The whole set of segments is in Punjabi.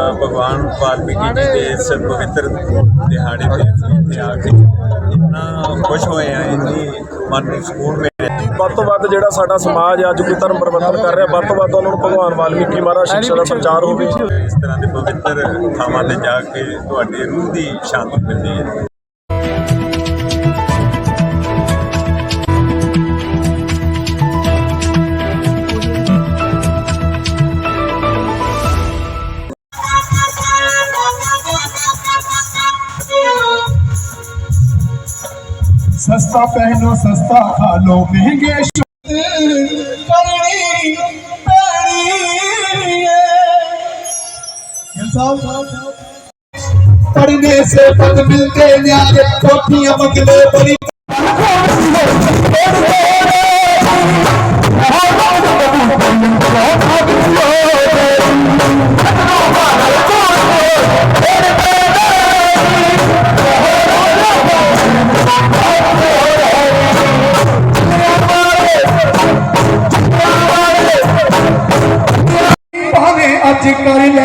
ਭਗਵਾਨ ਵਾਲਮੀਕੀ ਜੀ ਦੇ ਇਸ ਪਵਿੱਤਰ ਦਿਹਾੜੇ ਤੇ ਅਸੀਂ ਇੱਥੇ ਆ ਕੇ ਇੰਨਾ ਖੁਸ਼ ਹੋਏ ਆ ਇੰਨੀ ਮਨ ਨੂੰ ਸਕੂਨ ਮਿਲਿਆ। ਵੱਧ ਤੋਂ ਵੱਧ ਜਿਹੜਾ ਸਾਡਾ ਸਮਾਜ ਅੱਜ ਕੋਈ ਧਰਮ ਪ੍ਰਬੰਧਨ ਕਰ ਰਿਹਾ ਵੱਧ ਤੋਂ ਵੱਧ ਉਹਨਾਂ ਨੂੰ ਭਗਵਾਨ ਵਾਲਮੀਕੀ ਮਹਾਰਾਜ ਸਿੱਖਿਆ ਦਾ ਪ੍ਰਚਾਰ ਹੋਵੇ। ਇਸ ਤਰ੍ਹਾਂ ਦੇ ਪਵਿੱਤਰ ਥਾਵਾਂ ਤੇ ਜਾ ਕੇ ਤੁਹਾਡੀ ਰੂਹ ਦੀ ਸ਼ਾਂਤੀ ਮਿਲਦੀ ਹੈ। सस्ता पहनो सस्ता खा लो महंगे शो- करनी पैनी है। ये साहब, पढ़ने से पद मिलते न्याय कोठियां बंगले बड़ी ਕਾਜ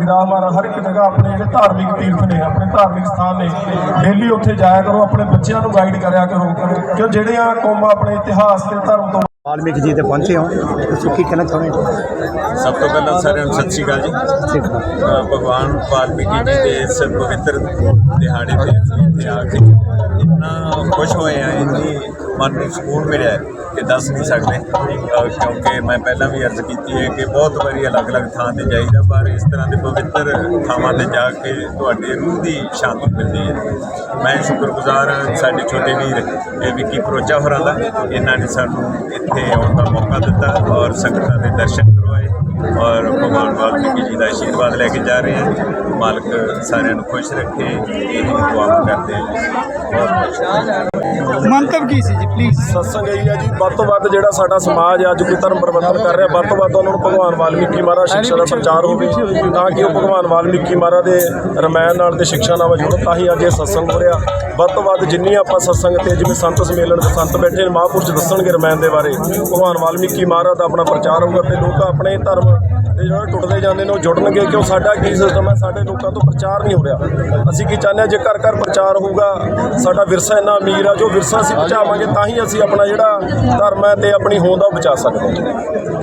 ਕਰ ਮਹਾਰਾਜ, ਹਰ ਇੱਕ ਜਗ੍ਹਾ ਆਪਣੇ ਜਿਹੜੇ ਧਾਰਮਿਕ ਤੀਰਥ ਨੇ, ਆਪਣੇ ਧਾਰਮਿਕ ਸਥਾਨ ਨੇ ਡੇਲੀ ਉੱਥੇ ਜਾਇਆ ਕਰੋ, ਆਪਣੇ ਬੱਚਿਆਂ ਨੂੰ ਗਾਈਡ ਕਰਿਆ ਕਰੋ, ਕਿਉਂ ਜਿਹੜੇ ਆ ਕੌਮਾਂ ਆਪਣੇ ਇਤਿਹਾਸ ਤੇ ਧਰਮ ਤੋਂ ਵਾਲਮੀਕ ਜੀ ਤੇ ਪਹੁੰਚੇ ਹੋ। ਤੁਸੀਂ ਕੀ ਕਹਿਣਾ ਚਾਹੁੰਦੇ ਹੋ? ਸਭ ਤੋਂ ਪਹਿਲਾਂ ਸਾਰਿਆਂ ਨੂੰ ਸਤਿ ਸ਼੍ਰੀ ਅਕਾਲ ਜੀ। ਭਗਵਾਨ ਵਾਲਮੀਕੀ ਜੀ ਦੇ ਇਸ ਪਵਿੱਤਰ ਦਿਹਾੜੇ ਤੇ ਇੱਥੇ ਆ ਕੇ ਇੰਨਾ ਖੁਸ਼ ਹੋਏ ਆ ਇੰਨੀ ਮਨ ਨੂੰ ਸਕੂਨ ਮਿਲਿਆ ਕਿ ਦੱਸ ਨਹੀਂ ਸਕਦੇ। ਕਿਉਂਕਿ ਮੈਂ ਪਹਿਲਾਂ ਵੀ ਅਰਜ਼ ਕੀਤੀ ਹੈ ਕਿ ਬਹੁਤ ਵਾਰੀ ਅਲੱਗ-ਅਲੱਗ ਥਾਂ ਤੇ ਜਾਈਦਾ ਪਰ ਇਸ ਤਰ੍ਹਾਂ ਦੇ ਪਵਿੱਤਰ ਥਾਵਾਂ ਤੇ ਜਾ ਕੇ ਤੁਹਾਡੀ ਰੂਹ ਦੀ ਸ਼ਾਂਤੀ ਮਿਲਦੀ ਹੈ। ਮੈਂ ਸ਼ੁਕਰਗੁਜ਼ਾਰ ਹਾਂ ਸਾਡੇ ਛੋਟੇ ਵੀਰ ਇਹ ਵਿੱਕੀ ਪਰੋਚਾ ਹੋਰਾਂ ਦਾ ਇਹਨਾਂ ਨੇ ਸਾਨੂੰ ਇੱਥੇ ਆਉਣ ਦਾ ਮੌਕਾ ਦਿੱਤਾ ਔਰ ਸੰਗਤਾਂ ਦੇ ਦਰਸ਼ਨ ਕਰਵਾਏ ਔਰ ਭਗਵਾਨ ਵਾਲਮੀਕੀ ਜੀ ਦਾ ਆਸ਼ੀਰਵਾਦ ਲੈ ਕੇ ਜਾ ਰਹੇ ਹਾਂ। ਮਾਲਕ ਸਾਰਿਆਂ ਨੂੰ ਖੁਸ਼ ਰੱਖੇ, ਇਹ ਦੁਆ ਕਰਦੇ ਹਾਂ। ਬਹੁਤ ਬਹੁਤ ਸ਼ੁਕਰੀਆ। ਮੰਤਵ ਕੀ ਸੀ ਜੀ ਪਲੀਜ਼ ਸਤਸੰਗ ਇਹੀ ਹੈ ਜੀ ਵੱਧ ਤੋਂ ਵੱਧ ਜਿਹੜਾ ਸਾਡਾ ਸਮਾਜ ਅੱਜ ਕੋਈ ਧਰਮ ਪ੍ਰਬੰਧਨ ਕਰ ਰਿਹਾ ਵੱਧ ਤੋਂ ਵੱਧ ਉਹਨਾਂ ਨੂੰ ਭਗਵਾਨ ਵਾਲਮੀਕੀ ਮਹਾਰਾਜ ਸਿੱਖਿਆ ਦਾ ਪ੍ਰਚਾਰ ਹੋਵੇ ਤਾਂ ਕਿ ਉਹ ਭਗਵਾਨ ਵਾਲਮੀਕੀ ਮਹਾਰਾਜ ਦੇ ਰਮਾਇਣ ਨਾਲ ਤੇ ਸਿੱਖਿਆ ਨਾਲ ਜੁੜਨ ਤਾਂ ਹੀ ਅੱਜ ਇਹ ਸਤਸੰਗ ਹੋ ਰਿਹਾ। ਵੱਧ ਤੋਂ ਵੱਧ ਜਿੰਨੀ ਆਪਾਂ ਸਤਸੰਗ ਤੇ ਜਿਵੇਂ ਸੰਤ ਸਮੇਲਨ ਤੇ ਸੰਤ ਬੈਠੇ ਨੇ ਮਹਾਂਪੁਰਸ਼ ਦੱਸਣਗੇ ਰਮਾਇਣ ਦੇ ਬਾਰੇ। ਭਗਵਾਨ ਵਾਲਮੀਕੀ ਮਹਾਰਾਜ ਦਾ ਆਪਣਾ ਪ੍ਰਚਾਰ ਹੋਊਗਾ ਤੇ ਲੋਕ ਆਪਣੇ ਧਰਮ ਤੇ ਜਿਹੜਾ ਟੁੱਟਦੇ ਜਾਂਦੇ ਨੇ ਉਹ ਜੁੜਨਗੇ ਕਿਉਂ ਸਾਡਾ ਕੀ ਸਿਸਟਮ ਹੈ ਸਾਡੇ ਲੋਕਾਂ ਤੋਂ ਪ੍ਰਚਾਰ ਨਹੀਂ ਹੋ ਰਿਹਾ। ਅਸੀਂ ਕੀ ਚਾਹੁੰਦੇ ਹਾਂ ਜੇ ਘਰ ਘਰ ਪ੍ਰਚਾਰ ਹੋਊਗਾ ਸਾਡਾ ਵਿਰਸਾ ਇੰਨਾ ਅਮੀਰ ਆ ਜੋ ਵਿਰਸਾ ਅਸੀਂ ਬਚਾਵਾਂਗੇ, ਤਾਂ ਹੀ ਅਸੀਂ ਆਪਣਾ ਜਿਹੜਾ ਧਰਮ ਹੈ ਤੇ ਆਪਣੀ ਹੋਂਦ ਆ ਉਹ ਬਚਾ ਸਕਦੇ ਹਾਂ।